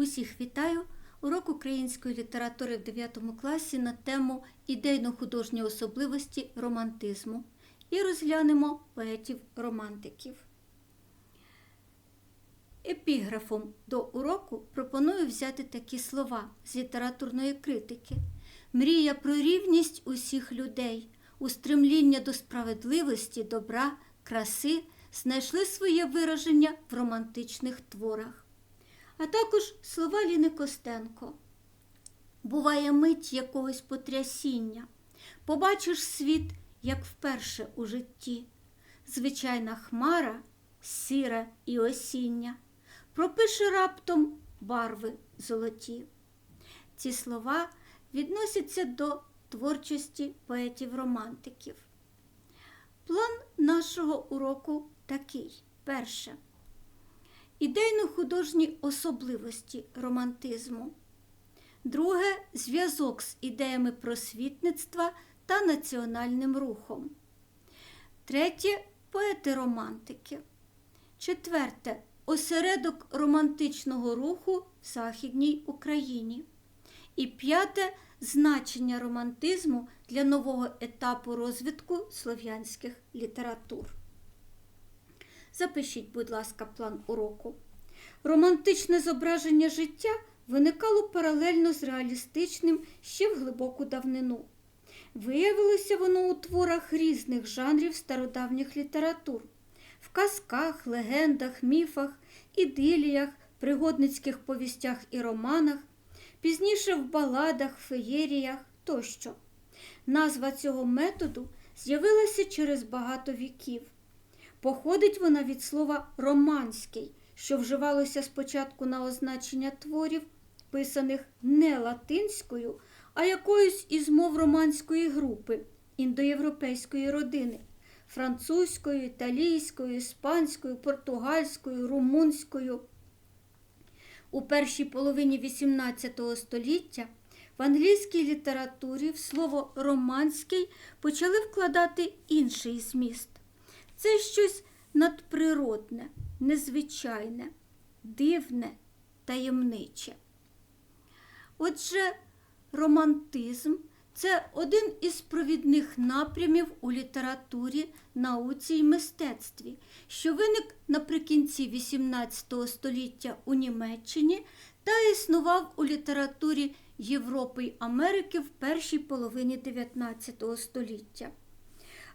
Усіх вітаю! Урок української літератури в 9 класі на тему ідейно-художні особливості романтизму і розглянемо поетів-романтиків. Епіграфом до уроку пропоную взяти такі слова з літературної критики. Мрія про рівність усіх людей, устремління до справедливості, добра, краси знайшли своє вираження в романтичних творах. А також слова Ліни Костенко. Буває мить якогось потрясіння. Побачиш світ, як вперше у житті. Звичайна хмара, сіра і осіння, пропише раптом барви золоті. Ці слова відносяться до творчості поетів-романтиків. План нашого уроку такий. Перше. Ідейно-художні особливості романтизму. Друге зв'язок з ідеями просвітництва та національним рухом. Третє поети-романтики. Четверте осередок романтичного руху в Західній Україні. І п'яте значення романтизму для нового етапу розвитку слов'янських літератур. Запишіть, будь ласка, план уроку. Романтичне зображення життя виникало паралельно з реалістичним ще в глибоку давнину. Виявилося воно у творах різних жанрів стародавніх літератур, в казках, легендах, міфах, ідиліях, пригодницьких повістях і романах, пізніше в баладах, феєріях тощо. Назва цього методу з'явилася через багато віків. Походить вона від слова романський, що вживалося спочатку на означення творів, писаних не латинською, а якоюсь із мов романської групи індоєвропейської родини французькою, італійською, іспанською, португальською, румунською. У першій половині XVIII століття в англійській літературі в слово романський почали вкладати інший зміст. Це щось надприродне, незвичайне, дивне, таємниче. Отже, романтизм це один із провідних напрямів у літературі, науці і мистецтві, що виник наприкінці XVIII століття у Німеччині та існував у літературі Європи й Америки в першій половині XIX століття.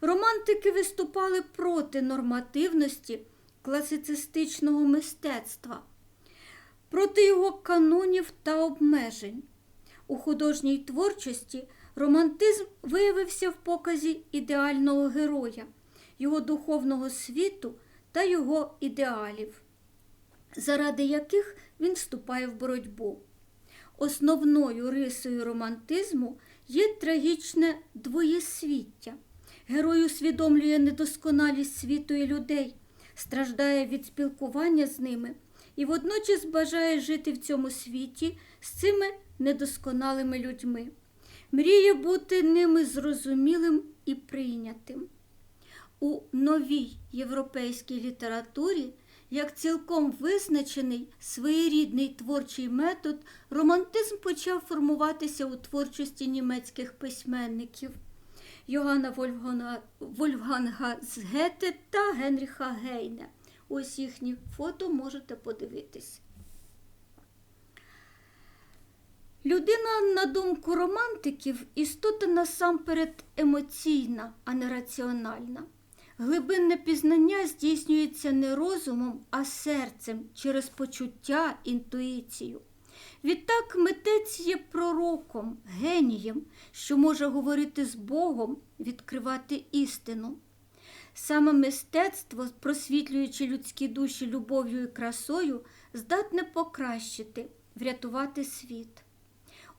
Романтики виступали проти нормативності класицистичного мистецтва, проти його канонів та обмежень. У художній творчості романтизм виявився в показі ідеального героя, його духовного світу та його ідеалів, заради яких він вступає в боротьбу. Основною рисою романтизму є трагічне двоєсвіття. Герой усвідомлює недосконалість світу і людей, страждає від спілкування з ними і водночас бажає жити в цьому світі з цими недосконалими людьми, мріє бути ними зрозумілим і прийнятим. У новій європейській літературі, як цілком визначений своєрідний творчий метод, романтизм почав формуватися у творчості німецьких письменників. Йоганна Вольфганга, Вольфганга з Гете та Генріха Гейне. Ось їхні фото можете подивитись. Людина, на думку романтиків, істота насамперед емоційна, а не раціональна. Глибинне пізнання здійснюється не розумом, а серцем через почуття, інтуїцію. Відтак митець є пророком, генієм, що може говорити з Богом, відкривати істину. Саме мистецтво, просвітлюючи людські душі любов'ю і красою, здатне покращити, врятувати світ.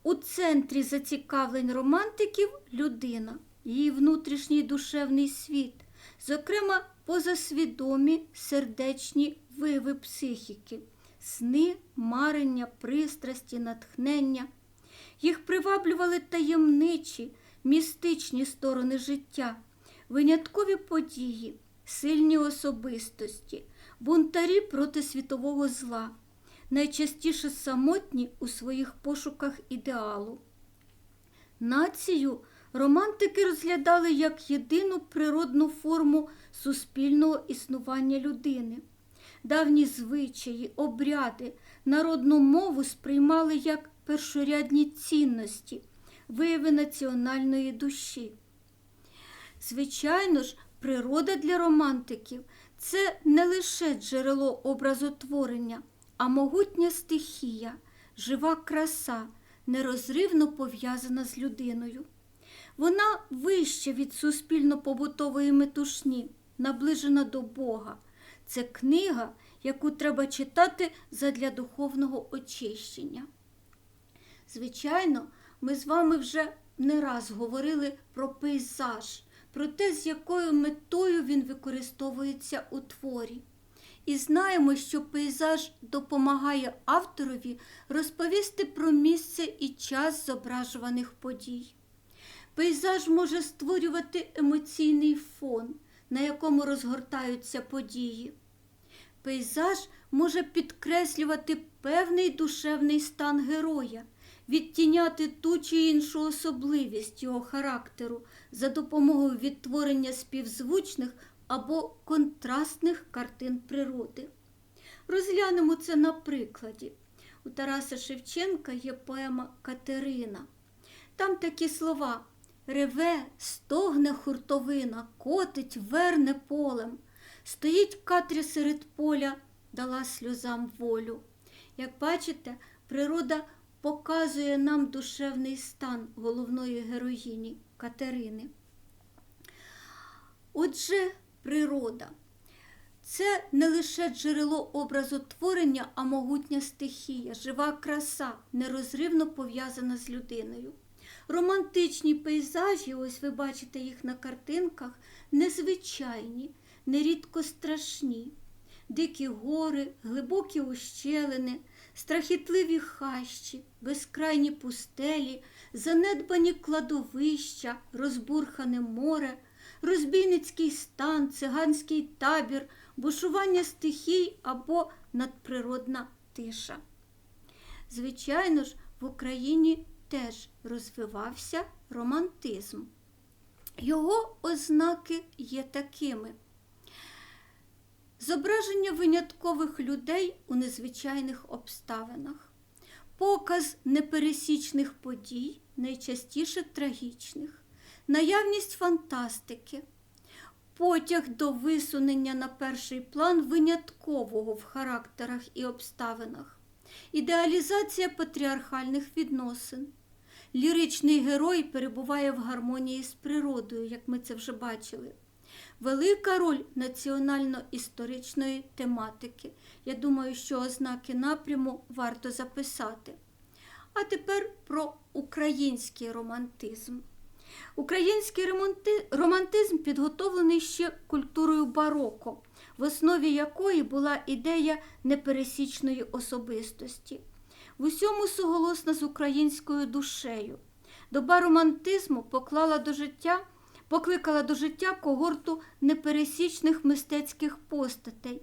У центрі зацікавлень романтиків людина, її внутрішній душевний світ, зокрема позасвідомі сердечні виви психіки, сни, марення, пристрасті, натхнення. Їх приваблювали таємничі, містичні сторони життя, виняткові події, сильні особистості, бунтарі проти світового зла, найчастіше самотні у своїх пошуках ідеалу. Націю романтики розглядали як єдину природну форму суспільного існування людини. Давні звичаї, обряди, народну мову сприймали як першорядні цінності, вияви національної душі. Звичайно ж, природа для романтиків це не лише джерело образотворення, а могутня стихія, жива краса, нерозривно пов'язана з людиною. Вона вища від суспільно-побутової метушні, наближена до Бога. Це книга, яку треба читати задля духовного очищення. Звичайно, ми з вами вже не раз говорили про пейзаж, про те, з якою метою він використовується у творі. І знаємо, що пейзаж допомагає авторові розповісти про місце і час зображуваних подій. Пейзаж може створювати емоційний фон, на якому розгортаються події. Пейзаж може підкреслювати певний душевний стан героя, відтіняти ту чи іншу особливість його характеру за допомогою відтворення співзвучних або контрастних картин природи. Розглянемо це на прикладі. У Тараса Шевченка є поема Катерина. Там такі слова реве, стогне хуртовина, котить, верне полем. Стоїть Катря серед поля, дала сльозам волю. Як бачите, природа показує нам душевний стан головної героїні Катерини. Отже, природа це не лише джерело образотворення, а могутня стихія, жива краса, нерозривно пов'язана з людиною. Романтичні пейзажі, ось ви бачите їх на картинках, незвичайні, нерідко страшні. Дикі гори, глибокі ущелини, страхітливі хащі, безкрайні пустелі, занедбані кладовища, розбурхане море, розбійницький стан, циганський табір, бушування стихій або надприродна тиша. Звичайно ж, в Україні теж розвивався романтизм. Його ознаки є такими. Зображення виняткових людей у незвичайних обставинах, показ непересічних подій, найчастіше трагічних, наявність фантастики, потяг до висунення на перший план виняткового в характерах і обставинах, ідеалізація патріархальних відносин. Ліричний герой перебуває в гармонії з природою, як ми це вже бачили. Велика роль національно-історичної тематики. Я думаю, що ознаки напряму варто записати. А тепер про український романтизм. Український романтизм підготовлений ще культурою бароко, в основі якої була ідея непересічної особистості. В усьому суголосна з українською душею. Доба романтизму поклала до життя покликала до життя когорту непересічних мистецьких постатей,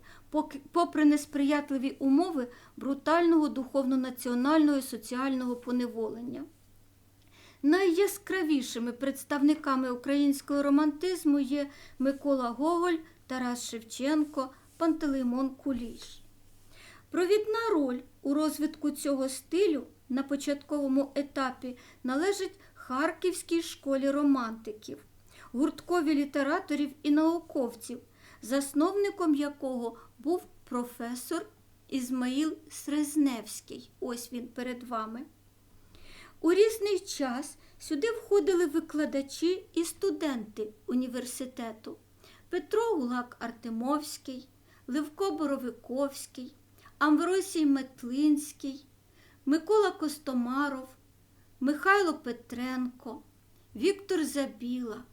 попри несприятливі умови брутального духовно-національного і соціального поневолення. Найяскравішими представниками українського романтизму є Микола Гоголь, Тарас Шевченко, Пантелеймон Куліш. Провідна роль у розвитку цього стилю на початковому етапі належить Харківській школі романтиків гурткові літераторів і науковців, засновником якого був професор Ізмаїл Срезневський. Ось він перед вами. У різний час сюди входили викладачі і студенти університету Петро Гулак Артемовський, Левко Боровиковський, Амвросій Метлинський, Микола Костомаров, Михайло Петренко, Віктор Забіла,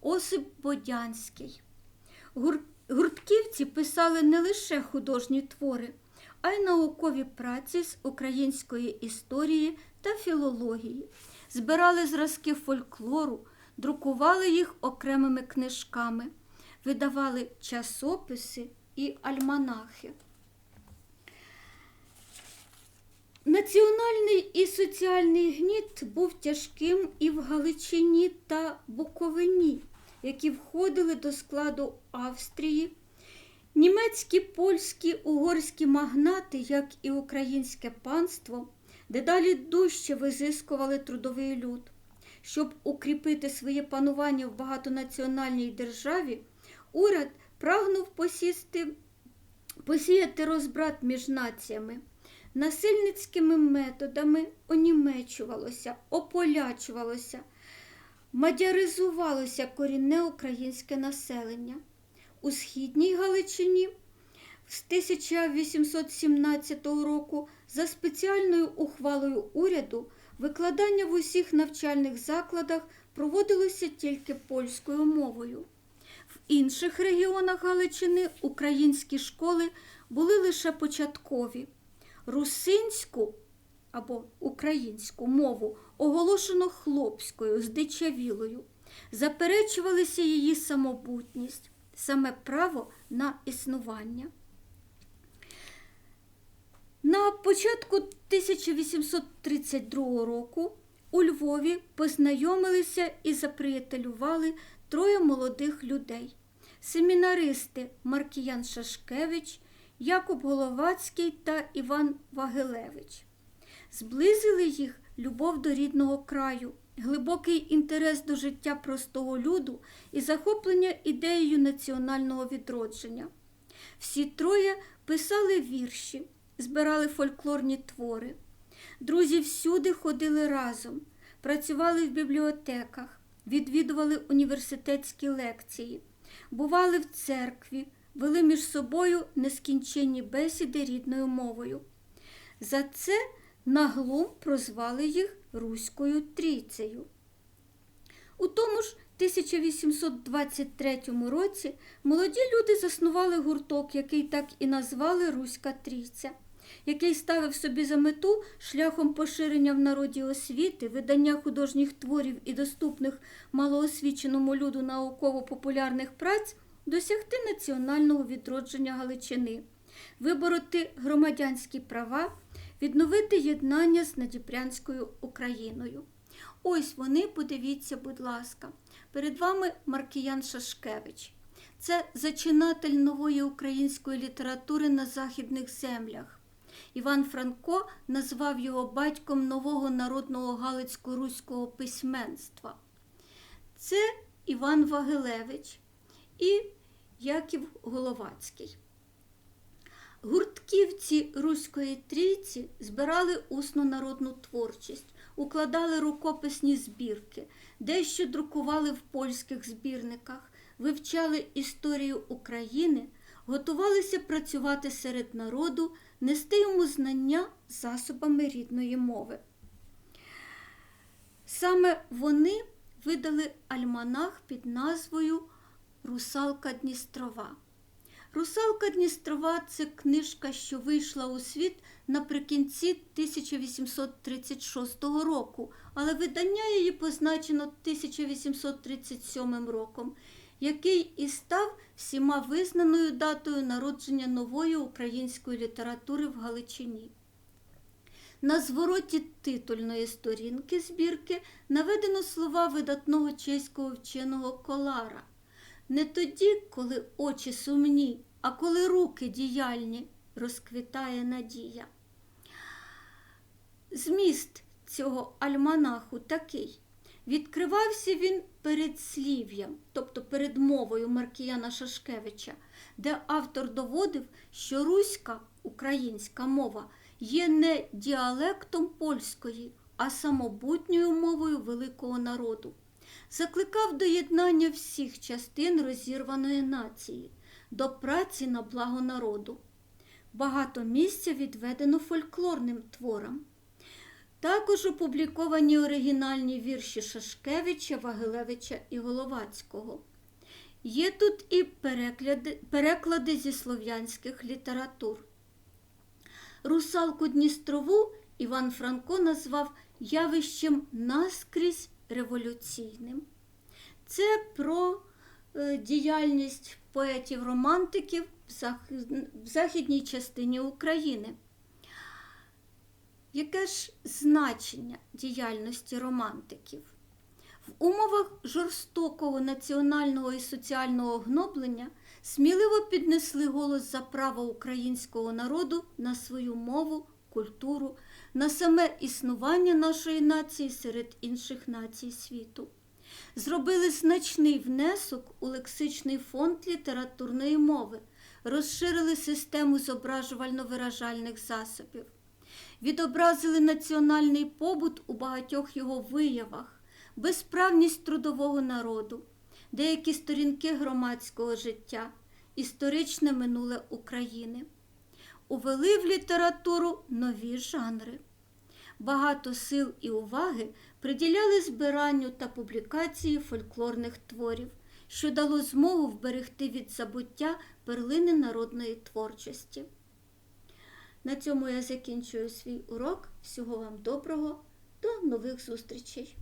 Осип Бодянський. Гуртківці писали не лише художні твори, а й наукові праці з української історії та філології, збирали зразки фольклору, друкували їх окремими книжками, видавали часописи і альманахи. Національний і соціальний гніт був тяжким і в Галичині та Буковині, які входили до складу Австрії. Німецькі, польські, угорські магнати, як і українське панство, дедалі дужче визискували трудовий люд. Щоб укріпити своє панування в багатонаціональній державі, уряд прагнув посісти, посіяти розбрат між націями. Насильницькими методами онімечувалося, ополячувалося, мадяризувалося корінне українське населення. У східній Галичині з 1817 року за спеціальною ухвалою уряду викладання в усіх навчальних закладах проводилося тільки польською мовою. Інших регіонах Галичини українські школи були лише початкові. Русинську або українську мову оголошено хлопською, здичавілою. Заперечувалися її самобутність, саме право на існування. На початку 1832 року у Львові познайомилися і заприятелювали троє молодих людей: семінаристи Маркіян Шашкевич, Якуб Головацький та Іван Вагилевич. Зблизили їх любов до рідного краю, глибокий інтерес до життя простого люду і захоплення ідеєю національного відродження. Всі троє писали вірші, збирали фольклорні твори. Друзі всюди ходили разом, працювали в бібліотеках, відвідували університетські лекції, бували в церкві, вели між собою нескінченні бесіди рідною мовою. За це наглум прозвали їх Руською трійцею. У тому ж 1823 році молоді люди заснували гурток, який так і назвали Руська Трійця, який ставив собі за мету шляхом поширення в народі освіти, видання художніх творів і доступних малоосвіченому люду науково-популярних праць досягти національного відродження Галичини, вибороти громадянські права, відновити єднання з Надіпрянською Україною. Ось вони, подивіться, будь ласка, перед вами Маркіян Шашкевич. Це зачинатель нової української літератури на західних землях. Іван Франко назвав його батьком нового народного галицько-руського письменства. Це Іван Вагилевич і Яків Головацький. Гуртківці Руської трійці збирали усну народну творчість, укладали рукописні збірки, дещо друкували в польських збірниках, вивчали історію України, готувалися працювати серед народу, нести йому знання засобами рідної мови. Саме вони видали альманах під назвою Русалка Дністрова. Русалка Дністрова це книжка, що вийшла у світ наприкінці 1836 року, але видання її позначено 1837 роком, який і став всіма визнаною датою народження нової української літератури в Галичині. На звороті титульної сторінки збірки наведено слова видатного чеського вченого Колара. Не тоді, коли очі сумні, а коли руки діяльні, розквітає надія. Зміст цього альманаху такий. Відкривався він перед слів'ям, тобто перед мовою Маркіяна Шашкевича, де автор доводив, що руська українська мова є не діалектом польської, а самобутньою мовою великого народу. Закликав до єднання всіх частин розірваної нації, до праці на благо народу. Багато місця відведено фольклорним творам. Також опубліковані оригінальні вірші Шашкевича, Вагилевича і Головацького. Є тут і переклади, переклади зі слов'янських літератур. Русалку Дністрову Іван Франко назвав явищем наскрізь революційним. Це про е, діяльність поетів-романтиків в західній частині України. Яке ж значення діяльності романтиків? В умовах жорстокого національного і соціального гноблення сміливо піднесли голос за право українського народу на свою мову, культуру, на саме існування нашої нації серед інших націй світу. Зробили значний внесок у лексичний фонд літературної мови, розширили систему зображувально-виражальних засобів, відобразили національний побут у багатьох його виявах, безправність трудового народу, деякі сторінки громадського життя, історичне минуле України. Увели в літературу нові жанри. Багато сил і уваги приділяли збиранню та публікації фольклорних творів, що дало змогу вберегти від забуття перлини народної творчості. На цьому я закінчую свій урок. Всього вам доброго, до нових зустрічей!